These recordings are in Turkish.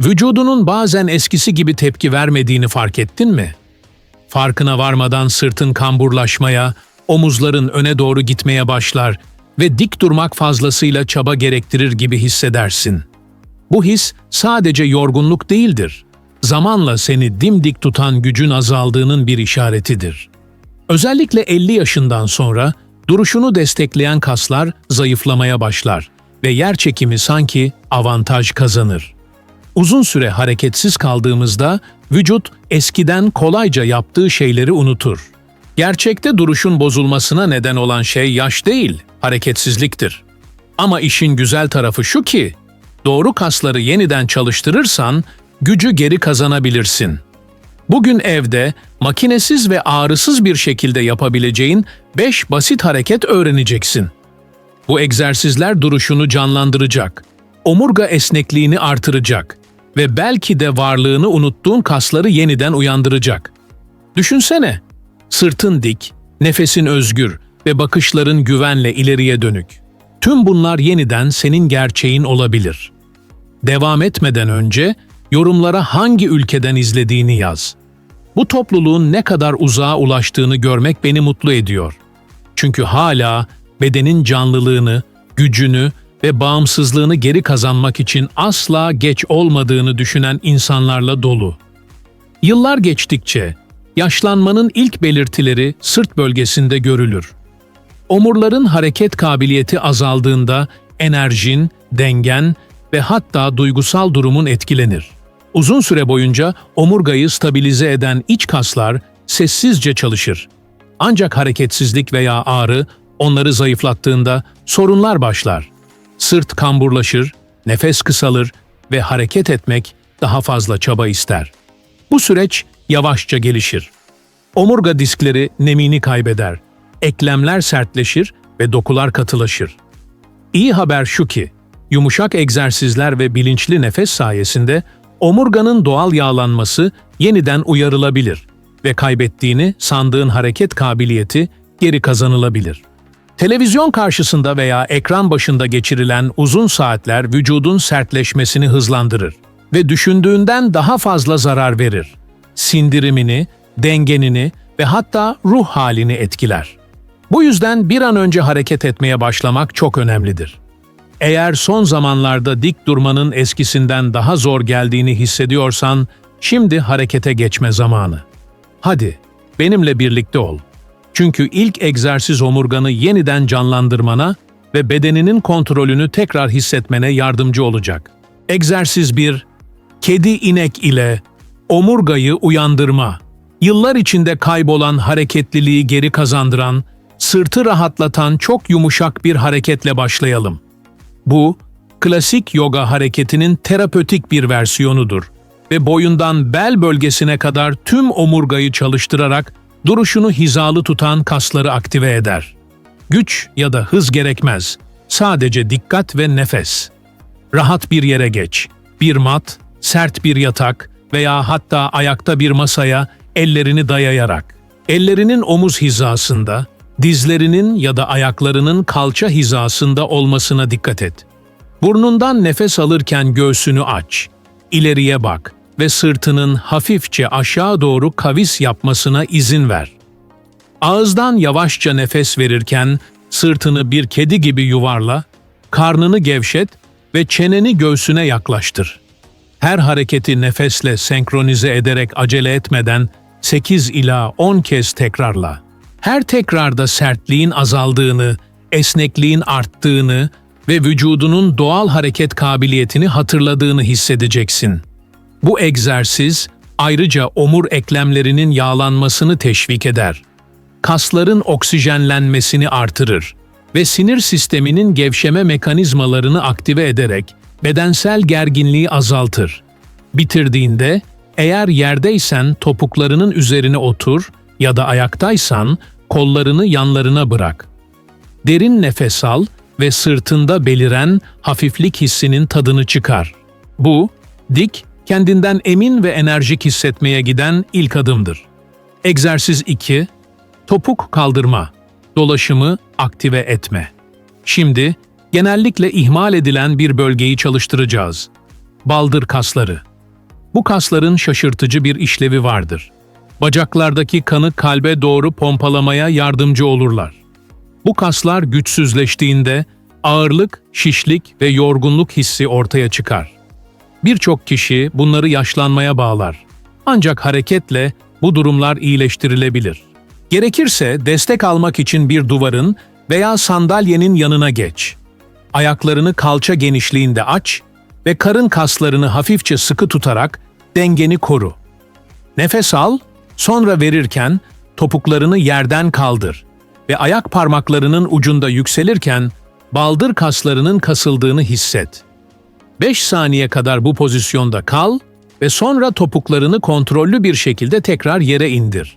Vücudunun bazen eskisi gibi tepki vermediğini fark ettin mi? Farkına varmadan sırtın kamburlaşmaya, omuzların öne doğru gitmeye başlar ve dik durmak fazlasıyla çaba gerektirir gibi hissedersin. Bu his sadece yorgunluk değildir. Zamanla seni dimdik tutan gücün azaldığının bir işaretidir. Özellikle 50 yaşından sonra duruşunu destekleyen kaslar zayıflamaya başlar ve yer çekimi sanki avantaj kazanır. Uzun süre hareketsiz kaldığımızda vücut eskiden kolayca yaptığı şeyleri unutur. Gerçekte duruşun bozulmasına neden olan şey yaş değil, hareketsizliktir. Ama işin güzel tarafı şu ki, doğru kasları yeniden çalıştırırsan gücü geri kazanabilirsin. Bugün evde makinesiz ve ağrısız bir şekilde yapabileceğin 5 basit hareket öğreneceksin. Bu egzersizler duruşunu canlandıracak, omurga esnekliğini artıracak ve belki de varlığını unuttuğun kasları yeniden uyandıracak. Düşünsene, sırtın dik, nefesin özgür ve bakışların güvenle ileriye dönük. Tüm bunlar yeniden senin gerçeğin olabilir. Devam etmeden önce yorumlara hangi ülkeden izlediğini yaz. Bu topluluğun ne kadar uzağa ulaştığını görmek beni mutlu ediyor. Çünkü hala bedenin canlılığını, gücünü ve bağımsızlığını geri kazanmak için asla geç olmadığını düşünen insanlarla dolu. Yıllar geçtikçe yaşlanmanın ilk belirtileri sırt bölgesinde görülür. Omurların hareket kabiliyeti azaldığında enerjin, dengen ve hatta duygusal durumun etkilenir. Uzun süre boyunca omurgayı stabilize eden iç kaslar sessizce çalışır. Ancak hareketsizlik veya ağrı onları zayıflattığında sorunlar başlar. Sırt kamburlaşır, nefes kısalır ve hareket etmek daha fazla çaba ister. Bu süreç yavaşça gelişir. Omurga diskleri nemini kaybeder, eklemler sertleşir ve dokular katılaşır. İyi haber şu ki, yumuşak egzersizler ve bilinçli nefes sayesinde omurganın doğal yağlanması yeniden uyarılabilir ve kaybettiğini sandığın hareket kabiliyeti geri kazanılabilir. Televizyon karşısında veya ekran başında geçirilen uzun saatler vücudun sertleşmesini hızlandırır ve düşündüğünden daha fazla zarar verir. Sindirimini, dengenini ve hatta ruh halini etkiler. Bu yüzden bir an önce hareket etmeye başlamak çok önemlidir. Eğer son zamanlarda dik durmanın eskisinden daha zor geldiğini hissediyorsan, şimdi harekete geçme zamanı. Hadi, benimle birlikte ol. Çünkü ilk egzersiz omurganı yeniden canlandırmana ve bedeninin kontrolünü tekrar hissetmene yardımcı olacak. Egzersiz 1. Kedi inek ile omurgayı uyandırma. Yıllar içinde kaybolan hareketliliği geri kazandıran, sırtı rahatlatan çok yumuşak bir hareketle başlayalım. Bu, klasik yoga hareketinin terapötik bir versiyonudur ve boyundan bel bölgesine kadar tüm omurgayı çalıştırarak duruşunu hizalı tutan kasları aktive eder. Güç ya da hız gerekmez, sadece dikkat ve nefes. Rahat bir yere geç, bir mat, sert bir yatak veya hatta ayakta bir masaya ellerini dayayarak. Ellerinin omuz hizasında, dizlerinin ya da ayaklarının kalça hizasında olmasına dikkat et. Burnundan nefes alırken göğsünü aç, ileriye bak ve sırtının hafifçe aşağı doğru kavis yapmasına izin ver. Ağızdan yavaşça nefes verirken sırtını bir kedi gibi yuvarla, karnını gevşet ve çeneni göğsüne yaklaştır. Her hareketi nefesle senkronize ederek acele etmeden 8 ila 10 kez tekrarla. Her tekrarda sertliğin azaldığını, esnekliğin arttığını ve vücudunun doğal hareket kabiliyetini hatırladığını hissedeceksin. Bu egzersiz ayrıca omur eklemlerinin yağlanmasını teşvik eder. Kasların oksijenlenmesini artırır ve sinir sisteminin gevşeme mekanizmalarını aktive ederek bedensel gerginliği azaltır. Bitirdiğinde eğer yerdeysen topuklarının üzerine otur ya da ayaktaysan kollarını yanlarına bırak. Derin nefes al ve sırtında beliren hafiflik hissinin tadını çıkar. Bu, dik, kendinden emin ve enerjik hissetmeye giden ilk adımdır. Egzersiz 2. Topuk kaldırma. Dolaşımı aktive etme. Şimdi genellikle ihmal edilen bir bölgeyi çalıştıracağız. baldır kasları. Bu kasların şaşırtıcı bir işlevi vardır. Bacaklardaki kanı kalbe doğru pompalamaya yardımcı olurlar. Bu kaslar güçsüzleştiğinde ağırlık, şişlik ve yorgunluk hissi ortaya çıkar. Birçok kişi bunları yaşlanmaya bağlar. Ancak hareketle bu durumlar iyileştirilebilir. Gerekirse destek almak için bir duvarın veya sandalyenin yanına geç. Ayaklarını kalça genişliğinde aç ve karın kaslarını hafifçe sıkı tutarak dengeni koru. Nefes al, sonra verirken topuklarını yerden kaldır ve ayak parmaklarının ucunda yükselirken baldır kaslarının kasıldığını hisset. 5 saniye kadar bu pozisyonda kal ve sonra topuklarını kontrollü bir şekilde tekrar yere indir.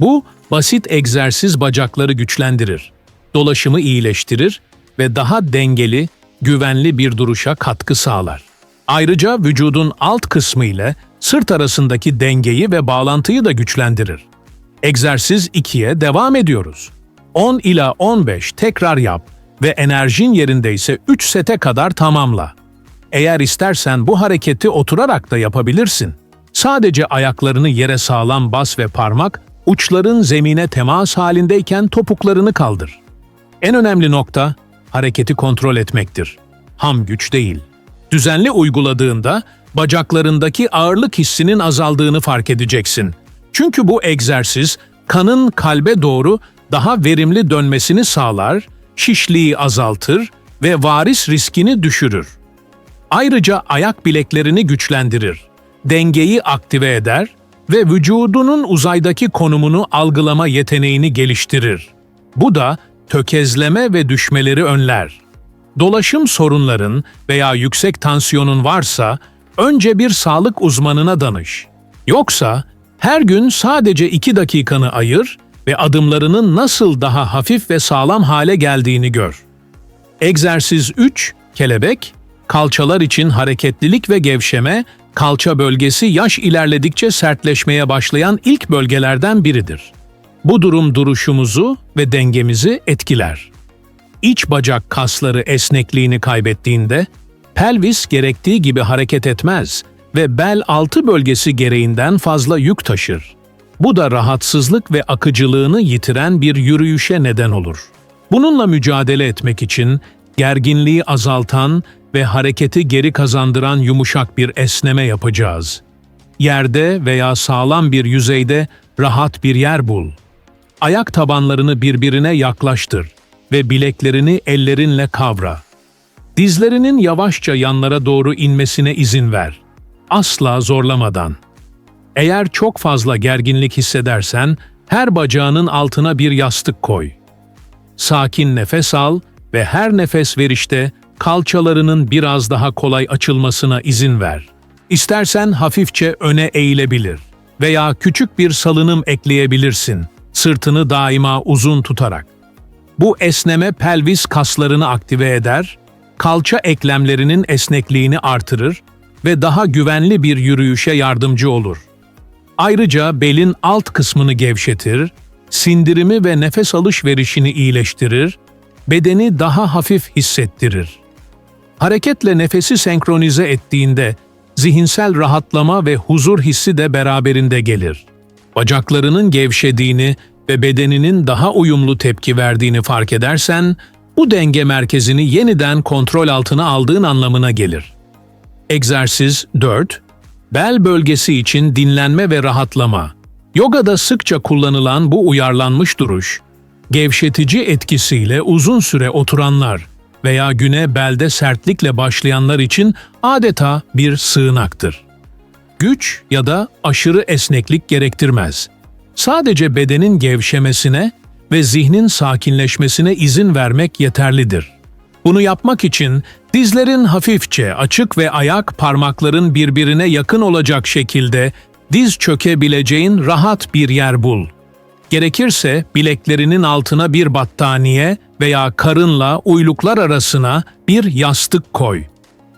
Bu basit egzersiz bacakları güçlendirir, dolaşımı iyileştirir ve daha dengeli, güvenli bir duruşa katkı sağlar. Ayrıca vücudun alt kısmı ile sırt arasındaki dengeyi ve bağlantıyı da güçlendirir. Egzersiz 2'ye devam ediyoruz. 10 ila 15 tekrar yap ve enerjin yerindeyse 3 sete kadar tamamla. Eğer istersen bu hareketi oturarak da yapabilirsin. Sadece ayaklarını yere sağlam bas ve parmak, uçların zemine temas halindeyken topuklarını kaldır. En önemli nokta, hareketi kontrol etmektir. Ham güç değil. Düzenli uyguladığında, bacaklarındaki ağırlık hissinin azaldığını fark edeceksin. Çünkü bu egzersiz, kanın kalbe doğru daha verimli dönmesini sağlar, şişliği azaltır ve varis riskini düşürür. Ayrıca ayak bileklerini güçlendirir, dengeyi aktive eder ve vücudunun uzaydaki konumunu algılama yeteneğini geliştirir. Bu da tökezleme ve düşmeleri önler. Dolaşım sorunların veya yüksek tansiyonun varsa önce bir sağlık uzmanına danış. Yoksa her gün sadece 2 dakikanı ayır ve adımlarının nasıl daha hafif ve sağlam hale geldiğini gör. Egzersiz 3, kelebek, kalçalar için hareketlilik ve gevşeme, kalça bölgesi yaş ilerledikçe sertleşmeye başlayan ilk bölgelerden biridir. Bu durum duruşumuzu ve dengemizi etkiler. İç bacak kasları esnekliğini kaybettiğinde, pelvis gerektiği gibi hareket etmez ve bel altı bölgesi gereğinden fazla yük taşır. Bu da rahatsızlık ve akıcılığını yitiren bir yürüyüşe neden olur. Bununla mücadele etmek için gerginliği azaltan ve hareketi geri kazandıran yumuşak bir esneme yapacağız. Yerde veya sağlam bir yüzeyde rahat bir yer bul. Ayak tabanlarını birbirine yaklaştır ve bileklerini ellerinle kavra. Dizlerinin yavaşça yanlara doğru inmesine izin ver. Asla zorlamadan. Eğer çok fazla gerginlik hissedersen, her bacağının altına bir yastık koy. Sakin nefes al ve her nefes verişte kalçalarının biraz daha kolay açılmasına izin ver. İstersen hafifçe öne eğilebilir veya küçük bir salınım ekleyebilirsin, sırtını daima uzun tutarak. Bu esneme pelvis kaslarını aktive eder, kalça eklemlerinin esnekliğini artırır ve daha güvenli bir yürüyüşe yardımcı olur. Ayrıca belin alt kısmını gevşetir, sindirimi ve nefes alışverişini iyileştirir, bedeni daha hafif hissettirir. Hareketle nefesi senkronize ettiğinde zihinsel rahatlama ve huzur hissi de beraberinde gelir. Bacaklarının gevşediğini ve bedeninin daha uyumlu tepki verdiğini fark edersen, bu denge merkezini yeniden kontrol altına aldığın anlamına gelir. Egzersiz 4. Bel bölgesi için dinlenme ve rahatlama. Yogada sıkça kullanılan bu uyarlanmış duruş, gevşetici etkisiyle uzun süre oturanlar veya güne belde sertlikle başlayanlar için adeta bir sığınaktır. Güç ya da aşırı esneklik gerektirmez. Sadece bedenin gevşemesine ve zihnin sakinleşmesine izin vermek yeterlidir. Bunu yapmak için dizlerin hafifçe açık ve ayak parmakların birbirine yakın olacak şekilde diz çökebileceğin rahat bir yer bul. Gerekirse bileklerinin altına bir battaniye veya karınla uyluklar arasına bir yastık koy.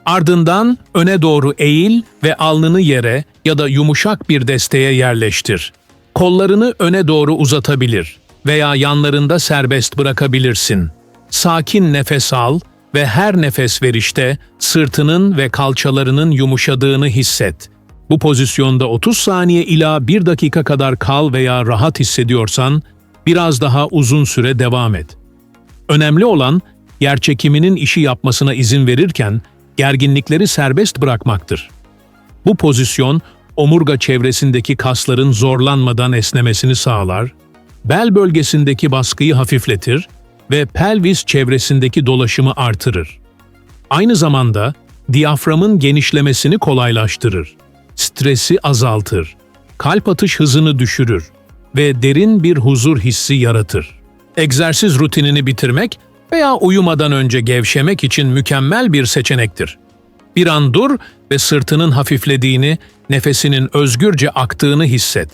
Ardından öne doğru eğil ve alnını yere ya da yumuşak bir desteğe yerleştir. Kollarını öne doğru uzatabilir veya yanlarında serbest bırakabilirsin. Sakin nefes al ve her nefes verişte sırtının ve kalçalarının yumuşadığını hisset. Bu pozisyonda 30 saniye ila 1 dakika kadar kal veya rahat hissediyorsan biraz daha uzun süre devam et. Önemli olan yerçekiminin işi yapmasına izin verirken gerginlikleri serbest bırakmaktır. Bu pozisyon omurga çevresindeki kasların zorlanmadan esnemesini sağlar, bel bölgesindeki baskıyı hafifletir ve pelvis çevresindeki dolaşımı artırır. Aynı zamanda diyaframın genişlemesini kolaylaştırır, stresi azaltır, kalp atış hızını düşürür ve derin bir huzur hissi yaratır. Egzersiz rutinini bitirmek veya uyumadan önce gevşemek için mükemmel bir seçenektir. Bir an dur ve sırtının hafiflediğini, nefesinin özgürce aktığını hisset.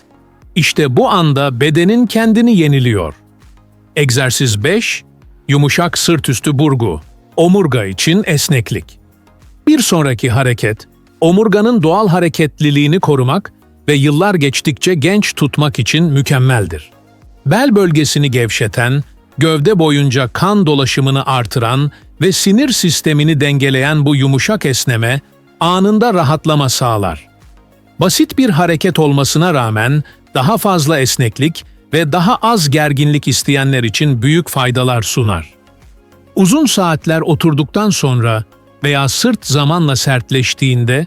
İşte bu anda bedenin kendini yeniliyor. Egzersiz 5, yumuşak sırt üstü burgu, omurga için esneklik. Bir sonraki hareket, omurganın doğal hareketliliğini korumak ve yıllar geçtikçe genç tutmak için mükemmeldir. Bel bölgesini gevşeten, gövde boyunca kan dolaşımını artıran ve sinir sistemini dengeleyen bu yumuşak esneme anında rahatlama sağlar. Basit bir hareket olmasına rağmen daha fazla esneklik ve daha az gerginlik isteyenler için büyük faydalar sunar. Uzun saatler oturduktan sonra veya sırt zamanla sertleştiğinde,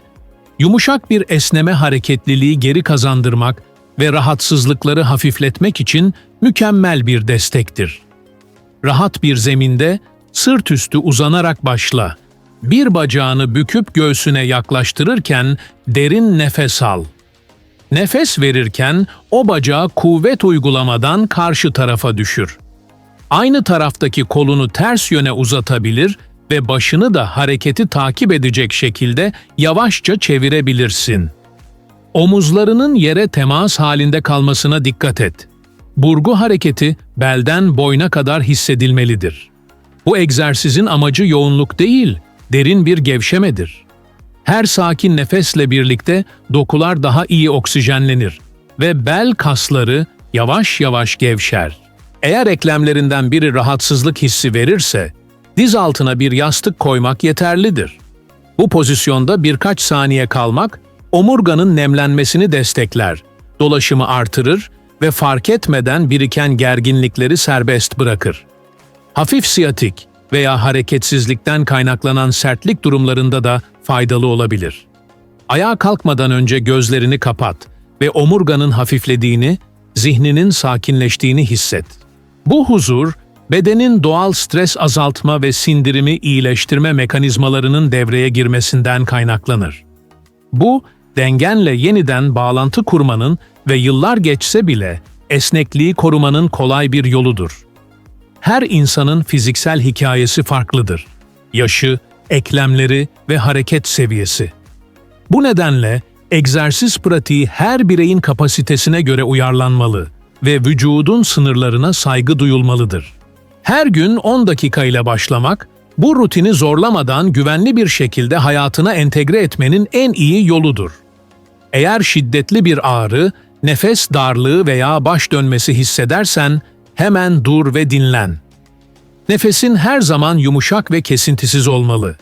yumuşak bir esneme hareketliliği geri kazandırmak ve rahatsızlıkları hafifletmek için mükemmel bir destektir. Rahat bir zeminde sırt üstü uzanarak başla. Bir bacağını büküp göğsüne yaklaştırırken derin nefes al. Nefes verirken o bacağı kuvvet uygulamadan karşı tarafa düşür. Aynı taraftaki kolunu ters yöne uzatabilir ve başını da hareketi takip edecek şekilde yavaşça çevirebilirsin. Omuzlarının yere temas halinde kalmasına dikkat et. Burgu hareketi belden boyna kadar hissedilmelidir. Bu egzersizin amacı yoğunluk değil, derin bir gevşemedir. Her sakin nefesle birlikte dokular daha iyi oksijenlenir ve bel kasları yavaş yavaş gevşer. Eğer eklemlerinden biri rahatsızlık hissi verirse, diz altına bir yastık koymak yeterlidir. Bu pozisyonda birkaç saniye kalmak, omurganın nemlenmesini destekler, dolaşımı artırır ve fark etmeden biriken gerginlikleri serbest bırakır. Hafif siyatik veya hareketsizlikten kaynaklanan sertlik durumlarında da faydalı olabilir. Ayağa kalkmadan önce gözlerini kapat ve omurganın hafiflediğini, zihninin sakinleştiğini hisset. Bu huzur, bedenin doğal stres azaltma ve sindirimi iyileştirme mekanizmalarının devreye girmesinden kaynaklanır. Bu, dengenle yeniden bağlantı kurmanın ve yıllar geçse bile esnekliği korumanın kolay bir yoludur. Her insanın fiziksel hikayesi farklıdır. Yaşı, eklemleri ve hareket seviyesi. Bu nedenle egzersiz pratiği her bireyin kapasitesine göre uyarlanmalı ve vücudun sınırlarına saygı duyulmalıdır. Her gün 10 dakika ile başlamak, bu rutini zorlamadan güvenli bir şekilde hayatına entegre etmenin en iyi yoludur. Eğer şiddetli bir ağrı, nefes darlığı veya baş dönmesi hissedersen hemen dur ve dinlen. Nefesin her zaman yumuşak ve kesintisiz olmalı.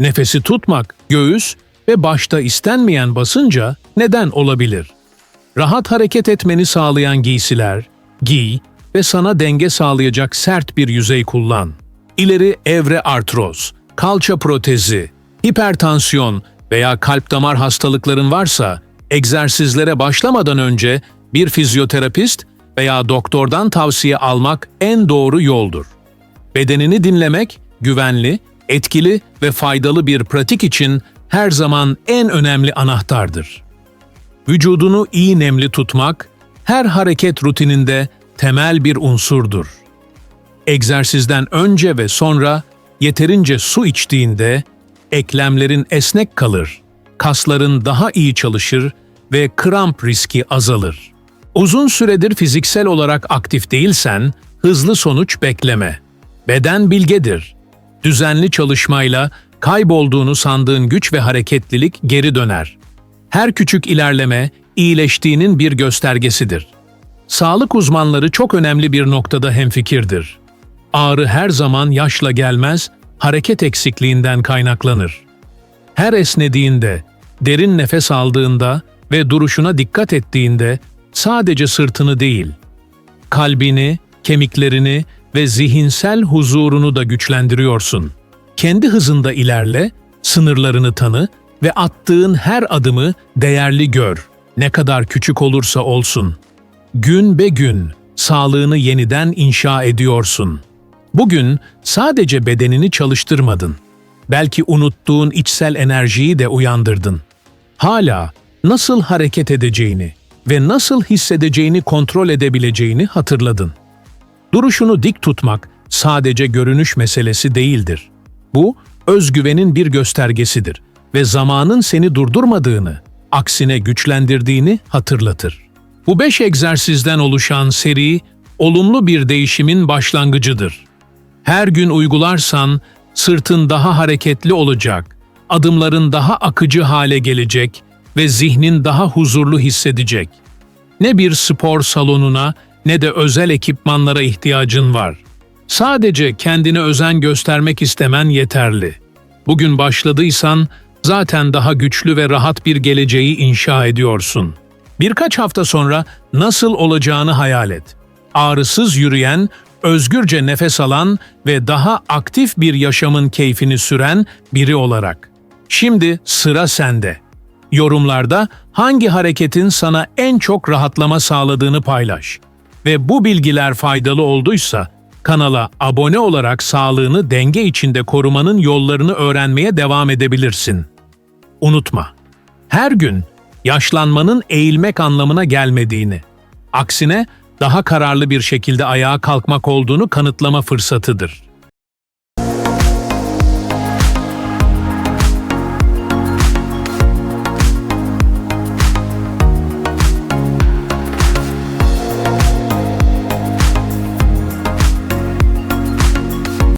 Nefesi tutmak, göğüs ve başta istenmeyen basınca neden olabilir? Rahat hareket etmeni sağlayan giysiler, giy ve sana denge sağlayacak sert bir yüzey kullan. İleri evre artroz, kalça protezi, hipertansiyon veya kalp damar hastalıkların varsa egzersizlere başlamadan önce bir fizyoterapist veya doktordan tavsiye almak en doğru yoldur. Bedenini dinlemek, güvenli, etkili ve faydalı bir pratik için her zaman en önemli anahtardır. Vücudunu iyi nemli tutmak, her hareket rutininde temel bir unsurdur. Egzersizden önce ve sonra yeterince su içtiğinde eklemlerin esnek kalır, kasların daha iyi çalışır ve kramp riski azalır. Uzun süredir fiziksel olarak aktif değilsen, hızlı sonuç bekleme. Beden bilgedir. Düzenli çalışmayla kaybolduğunu sandığın güç ve hareketlilik geri döner. Her küçük ilerleme iyileştiğinin bir göstergesidir. Sağlık uzmanları çok önemli bir noktada hemfikirdir. Ağrı her zaman yaşla gelmez, hareket eksikliğinden kaynaklanır. Her esnediğinde, derin nefes aldığında ve duruşuna dikkat ettiğinde sadece sırtını değil, kalbini, kemiklerini ve zihinsel huzurunu da güçlendiriyorsun. Kendi hızında ilerle, sınırlarını tanı ve attığın her adımı değerli gör. Ne kadar küçük olursa olsun. Gün be gün sağlığını yeniden inşa ediyorsun. Bugün sadece bedenini çalıştırmadın. Belki unuttuğun içsel enerjiyi de uyandırdın. Hala nasıl hareket edeceğini ve nasıl hissedeceğini kontrol edebileceğini hatırladın. Duruşunu dik tutmak sadece görünüş meselesi değildir. Bu, özgüvenin bir göstergesidir ve zamanın seni durdurmadığını, aksine güçlendirdiğini hatırlatır. Bu beş egzersizden oluşan seri, olumlu bir değişimin başlangıcıdır. Her gün uygularsan, sırtın daha hareketli olacak, adımların daha akıcı hale gelecek ve zihnin daha huzurlu hissedecek. Ne bir spor salonuna ne de özel ekipmanlara ihtiyacın var. Sadece kendine özen göstermek istemen yeterli. Bugün başladıysan zaten daha güçlü ve rahat bir geleceği inşa ediyorsun. Birkaç hafta sonra nasıl olacağını hayal et. Ağrısız yürüyen, özgürce nefes alan ve daha aktif bir yaşamın keyfini süren biri olarak. Şimdi sıra sende. Yorumlarda hangi hareketin sana en çok rahatlama sağladığını paylaş. Ve bu bilgiler faydalı olduysa kanala abone olarak sağlığını denge içinde korumanın yollarını öğrenmeye devam edebilirsin. Unutma, her gün yaşlanmanın eğilmek anlamına gelmediğini, aksine daha kararlı bir şekilde ayağa kalkmak olduğunu kanıtlama fırsatıdır.